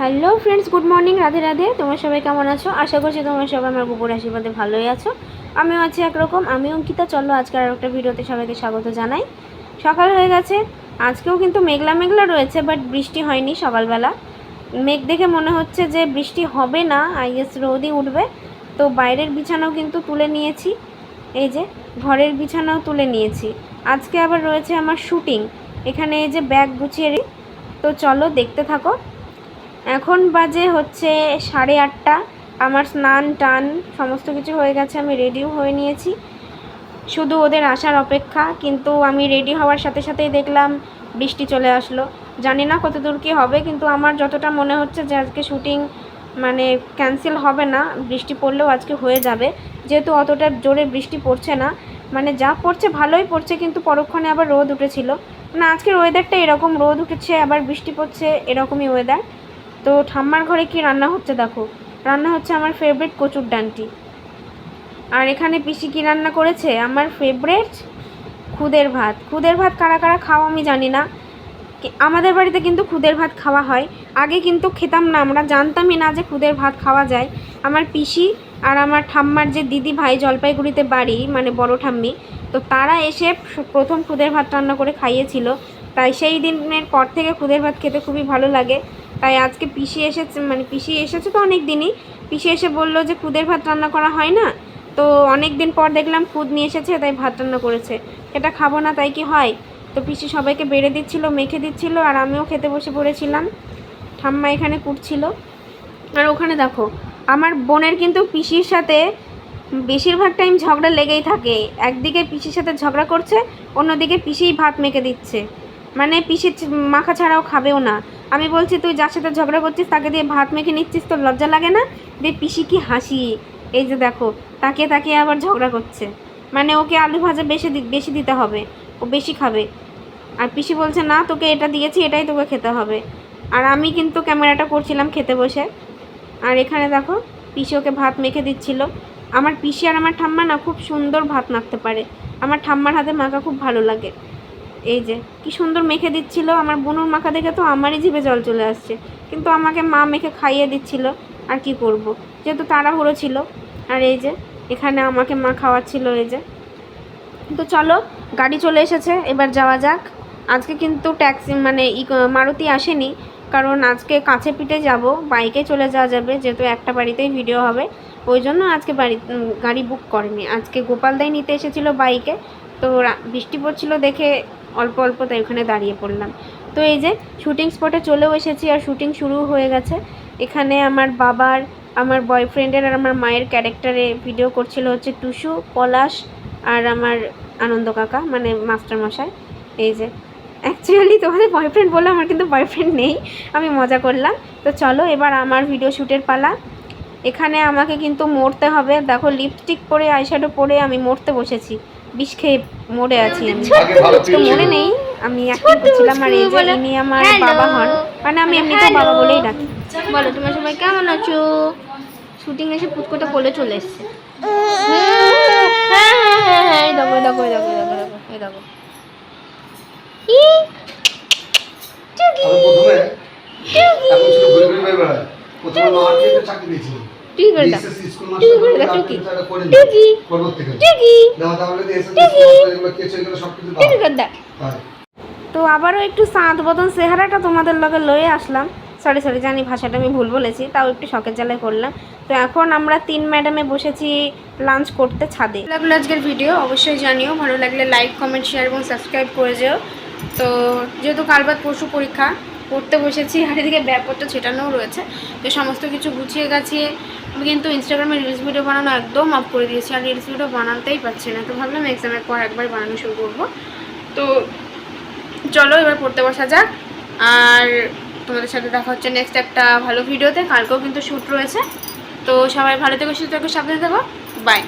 Hello friends good morning Radhe Radhe. তোমরা সবাই কেমন আছো? আশা করছি তোমরা সবাই আমার গোবর আশীর্বাদে ভালোই আছো। আমিও আছি একরকম। আমি অঙ্কিতা। চলো আজকে আর একটা ভিডিওতে সবাইকে স্বাগত জানাই। সকাল হয়ে গেছে। আজকেও কিন্তু মেঘলা মেঘলা রয়েছে বাট বৃষ্টি হয়নি সকালবেলা। মেঘ দেখে মনে হচ্ছে যে বৃষ্টি হবে না আই গেস রোদই উঠবে। তো বাইরের বিছানাও কিন্তু তুলে নিয়েছি। এই যে, ঘরের বিছানাও তুলে নিয়েছি। আজকে আবার রয়েছে আমার শুটিং এখানে এই যে ব্যাগ গুছিয়ে তো চলো দেখতে থাকো। এখন বাজে হচ্ছে সাড়ে আটটা। আমার স্নান, টান সমস্ত কিছু হয়ে গেছে, আমি রেডিও হয়ে নিয়েছি। শুধু ওদের আসার অপেক্ষা, কিন্তু আমি রেডি হওয়ার সাথে সাথেই দেখলাম বৃষ্টি চলে আসলো। জানি না কত দূর কী হবে, কিন্তু আমার যতটা মনে হচ্ছে যে আজকে শুটিং মানে ক্যান্সেল হবে না, বৃষ্টি পড়লেও আজকে হয়ে যাবে। যেহেতু অতটা জোরে বৃষ্টি পড়ছে না মানে যা পড়ছে ভালোই পড়ছে, কিন্তু পরক্ষণে আবার রোদ উঠেছিল। মানে আজকের ওয়েদারটা এরকম, রোদ উঠেছে, আবার বৃষ্টি পড়ছে, এরকমই ওয়েদার তো ঠাম্মার ঘরে কি রান্না হচ্ছে দেখো? রান্না হচ্ছে আমার ফেভারিট কচুর ডান্টি। আর এখানে পিসি কি রান্না করেছে? আমার ফেভারিট খুদের ভাত। খুদের ভাত কারা কারা খাওয়া আমি জানি না। আমাদের বাড়িতে কিন্তু খুদের ভাত খাওয়া হয়। আগে কিন্তু খেতাম না, আমরা জানতামই না যে খুদের ভাত খাওয়া যায়। আমার পিসি আর আমার ঠাম্মার যে দিদি ভাই জলপাইগুড়িতে বাড়ি মানে বড় ঠাম্মি, তো তারা এসে প্রথম খুদের ভাত রান্না করে খাইয়েছিল। তাই সেই দিনের পর থেকে খুদের ভাত খেতে খুবই ভালো লাগে। তাই আজকে পিসি এসেছে মানে পিসি এসেছে তো অনেক দিনই পিসি এসে বলল যে খুদের ভাত রান্না করা হয় না। তো অনেক দিন পর দেখলাম খুদ নিয়ে এসেছে, তাই ভাত রান্না করেছে। এটা খাব না, তাই কি হয়? তো পিসি সবাইকে বেড়ে দিচ্ছিল, মেখে দিচ্ছিল, আর আমিও খেতে বসে পড়েছিলাম। ঠাম্মা এখানে কুটছিল। আর ওখানে দেখো, আমার বোনের কিন্তু পিসির সাথে বেশিরভাগ টাইম ঝগড়া লেগেই থাকে। একদিকে পিসির সাথে ঝগড়া করছে, অন্যদিকে পিসিই ভাত মেখে দিচ্ছে। মানে পিসির মাখা ছাড়াও খাবেও না। আমি বলছি, তুই যার সাথে ঝগড়া করছিস, তাকে দিয়ে ভাত মেখে নিচ্ছিস, তোর লজ্জা লাগে না? দিয়ে পিসি কি হাসি। এই যে দেখো তাকে তাকে আবার ঝগড়া করছে। মানে ওকে আলু ভাজা বেশি বেশি দিতে হবে, ও বেশি খাবে। আর পিসি বলছে, না, তোকে এটা দিয়েছি, এটাই তোকে খেতে হবে। আর আমি কিন্তু ক্যামেরাটা করছিলাম খেতে বসে। আর এখানে দেখো, পিসি ওকে ভাত মেখে দিচ্ছিল। আমার পিসি আর আমার ঠাম্মা না, খুব সুন্দর ভাত মাখতে পারে। আমার ঠাম্মার হাতে মাখা খুব ভালো লাগে। এই যে, কি সুন্দর মেখে দিচ্ছিল। আমার বোনুর মাখা দেখে তো আমারই জিভে জল চলে আসছে। কিন্তু আমাকে মা মেখে খাইয়ে দিচ্ছিল, আর কি করব? যেহেতু তাড়াহুড়ো ছিল। আর এই যে, এখানে আমাকে মা খাওয়াচ্ছিল এই যে। তো চলো, গাড়ি চলে এসেছে, এবার যাওয়া যাক। আজকে কিন্তু ট্যাক্সি মানে মারুতি আসেনি। কারণ আজকে কাছে পিঠে যাব, বাইকে চলে যাওয়া যাবে, যেহেতু একটা বাড়িতেই ভিডিও হবে। ওই জন্য আজকে বাড়ি গাড়ি বুক করেনি। আজকে গোপালদাই নিতে এসেছিল বাইকে। তো বৃষ্টি পড়ছিল দেখে অল্প অল্প তাই ওখানে দাঁড়িয়ে পড়লাম। তো এই যে শুটিং স্পটে চলেও এসেছি আর শুটিং শুরু হয়ে গেছে। এখানে আমার বাবার, আমার বয়ফ্রেন্ডের আর আমার মায়ের ক্যারেক্টারে ভিডিও করছিল হচ্ছে টুসু, পলাশ আর আমার আনন্দ কাকা মানে মাস্টার মশাই। এই যে অ্যাকচুয়ালি তোমাদের বয়ফ্রেন্ড বলল আমার কিন্তু বয়ফ্রেন্ড নেই, আমি মজা করলাম। তো চলো এবার আমার ভিডিও শ্যুটের পালা। এখানে আমাকে কিন্তু মরতে হবে। দেখো লিপস্টিক পরে আইশ্যাডো পরে আমি মরতে বসেছি। বিষ খেয়ে মরে আছি আমি। তো মনে নেই আমি অ্যাক্টিং করছিলাম আর এই যে ইনি আমার বাবা হন। মানে আমি এমনিতে বাবা বলেই ডাকি। বলো তোমরা সবাই কেমন আছো? শুটিং এসে পুচকোটা কোলে চলে এসছে। হ্যাঁ হ্যাঁ হ্যাঁ হ্যাঁ এই দেখো এই দেখো এই দেখো এই দেখো, এই দেখো প্রথমে প্রথমে মার্কেটে চাকরি দিয়েছিল। টুকি করে দাও। টুকি করে দাও টুকি টুকি টুকি টুকি করে দাও। তো আবারও একটু সাঁত বদন চেহারাটা তোমাদের লগে লয়ে আসলাম। সরি সরি জানি ভাষাটা আমি ভুল বলেছি তাও একটু শখের জ্বালায় করলাম। তো এখন আমরা তিন ম্যাডামে বসেছি লাঞ্চ করতে ছাদে। লাগল আজকের ভিডিও অবশ্যই জানিও। ভালো লাগলে লাইক কমেন্ট শেয়ার এবং সাবস্ক্রাইব করে যেও। তো যেহেতু কাল বাদ পরশু পরীক্ষা পড়তে বসেছি, আর এদিকে ব্যাগপত্র ছেটানোও রয়েছে। তো সমস্ত কিছু গুছিয়ে গাছিয়ে আমি কিন্তু ইনস্টাগ্রামে রিলস ভিডিও বানানো একদম অফ করে দিয়েছি, আর রিলস ভিডিও বানাতেই পারছি না। তো ভাবলাম এক্সামের পর একবার বানানো শুরু করব। তো চলো এবার পড়তে বসা যাক, আর তোমাদের সাথে দেখা হচ্ছে নেক্সট একটা ভালো ভিডিওতে কালকেও কিন্তু শ্যুট রয়েছে। তো সবাই ভালো থেকো, সুস্থ থেকো, সাবধানে থেকো। বাই